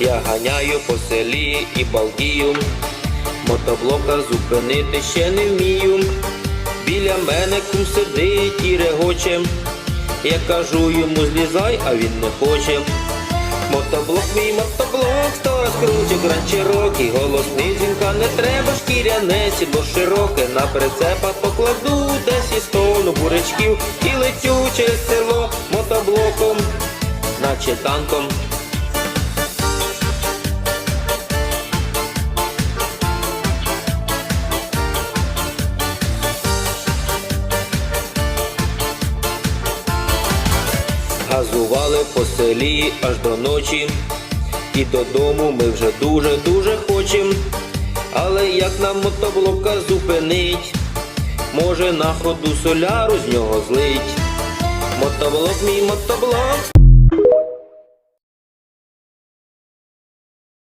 Я ганяю по селі і балдію, мотоблока зупинити ще не вмію. Біля мене кум сидить і регоче. Я кажу йому злізай, а він не хоче. Мотоблок, мій мотоблок, сто раз круче гранчирокі, голосний дзвінка не треба, шкіряне сідло широке, на прицепа покладу десь із тону бурячків і летю через село мотоблоком, наче танком. Газували по селі аж до ночі, і додому ми вже дуже-дуже хочем. Але як нам мотоблока зупинить, може на ходу соляру з нього злить. Мотоблок, мій мотоблок,